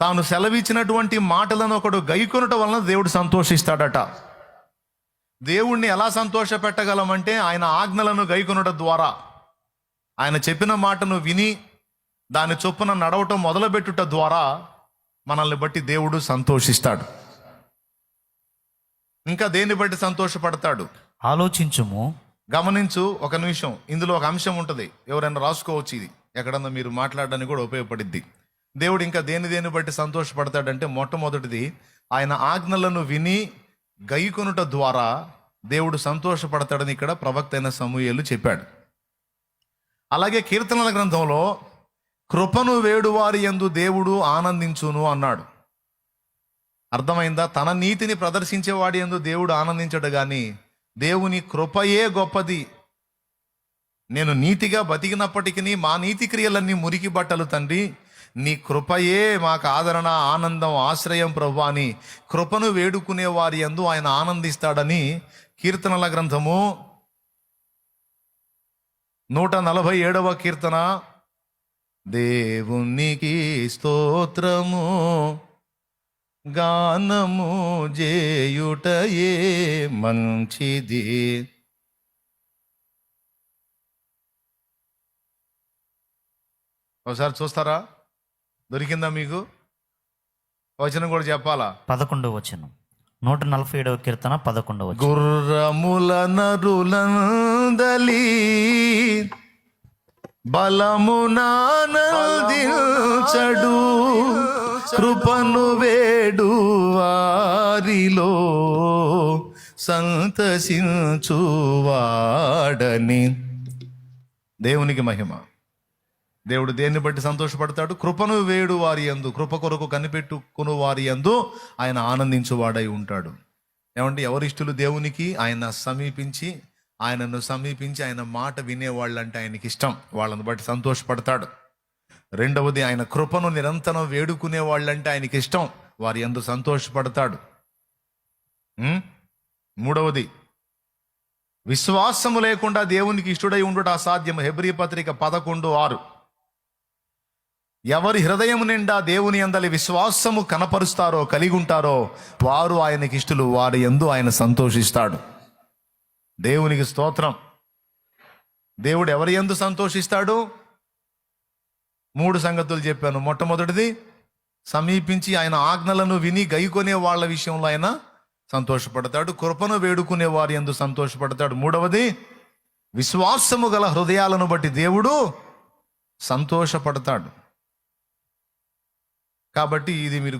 తాను సెలవిచ్చినటువంటి మాటలను ఒకడు గైకొనట వలన దేవుడు సంతోషిస్తాడట. దేవుణ్ణి ఎలా సంతోష పెట్టగలమంటే ఆయన ఆజ్ఞలను గైకొనడం ద్వారా. ఆయన చెప్పిన మాటను విని దాని చొప్పున నడవటం మొదలుపెట్టుట ద్వారా మనల్ని బట్టి దేవుడు సంతోషిస్తాడు. ఇంకా దేన్ని బట్టి సంతోషపడతాడు? ఆలోచించుము. గమనించు ఒక నిమిషం. ఇందులో ఒక అంశం ఉంటుంది. ఎవరైనా రాసుకోవచ్చు ఇది. ఎక్కడన్నా మీరు మాట్లాడడానికి కూడా ఉపయోగపడిద్ది. దేవుడు ఇంకా దేని దేని బట్టి సంతోషపడతాడంటే మొట్టమొదటిది ఆయన ఆజ్ఞలను విని గైకొనుట ద్వారా దేవుడు సంతోషపడతాడని ఇక్కడ ప్రవక్త అయిన సమూహలు చెప్పాడు. అలాగే కీర్తనల గ్రంథంలో కృపను వేడువారి యందు దేవుడు ఆనందించును అన్నాడు. అర్థమైందా? తన నీతిని ప్రదర్శించేవాడి ఎందు దేవుడు ఆనందించడు కానీ దేవుని కృపయే గొప్పది. నేను నీతిగా బతికినప్పటికీ మా నీతి క్రియలన్నీ మురికి బట్టలు తండ్రి నీ కృపయే మాకు ఆదరణ ఆనందం ఆశ్రయం ప్రభు అని కృపను వేడుకునే వారి యందు ఆయన ఆనందిస్తాడని కీర్తనల గ్రంథము నూట నలభై ఏడవ కీర్తన. దేవునికి స్తోత్రము గానము చేయుటయే మంచిది. ఒకసారి చూస్తారా? దొరికిందా మీకు? వచనం కూడా చెప్పాలా? పదకొండవ వచనం. నూట నలభై ఏడవ కీర్తన పదకొండవ గుర్రముల నరులందలి బలమునానందించడు కృపను వేడు వారిలో సంతసించువాడని. దేవునికి మహిమ. దేవుడు దేన్ని బట్టి సంతోషపడతాడు? కృపను వేడు వారి యందు కృప కొరకు కనిపెట్టుకుని వారి యందు ఆయన ఆనందించువాడై ఉంటాడు. ఏమంటే ఎవరిష్టులు దేవునికి? ఆయన సమీపించి ఆయనను సమీపించి ఆయన మాట వినేవాళ్ళంటే ఆయనకి ఇష్టం. వాళ్ళని బట్టి సంతోషపడతాడు. రెండవది ఆయన కృపను నిరంతరం వేడుకునే వాళ్ళంటే ఆయనకి ఇష్టం. వారి యందు సంతోషపడతాడు. మూడవది విశ్వాసము లేకుండా దేవునికి ఇష్టడై ఉండుట అసాధ్యం హెబ్రీ పత్రిక పదకొండు ఆరు. ఎవరి హృదయం నిండా దేవుని అందలి విశ్వాసము కనపరుస్తారో కలిగి ఉంటారో వారు ఆయనకి ఇష్టలు వారి ఎందు ఆయన సంతోషిస్తాడు. దేవునికి స్తోత్రం. దేవుడు ఎవరి ఎందు సంతోషిస్తాడు? మూడు సంగతులు చెప్పాను. మొట్టమొదటిది సమీపించి ఆయన ఆజ్ఞలను విని గైకొనే వాళ్ళ విషయంలో ఆయన సంతోషపడతాడు. కృపను వేడుకునే వారి ఎందు సంతోషపడతాడు. మూడవది విశ్వాసము గల హృదయాలను బట్టి దేవుడు సంతోషపడతాడు. కాబట్టి ఇది మీరు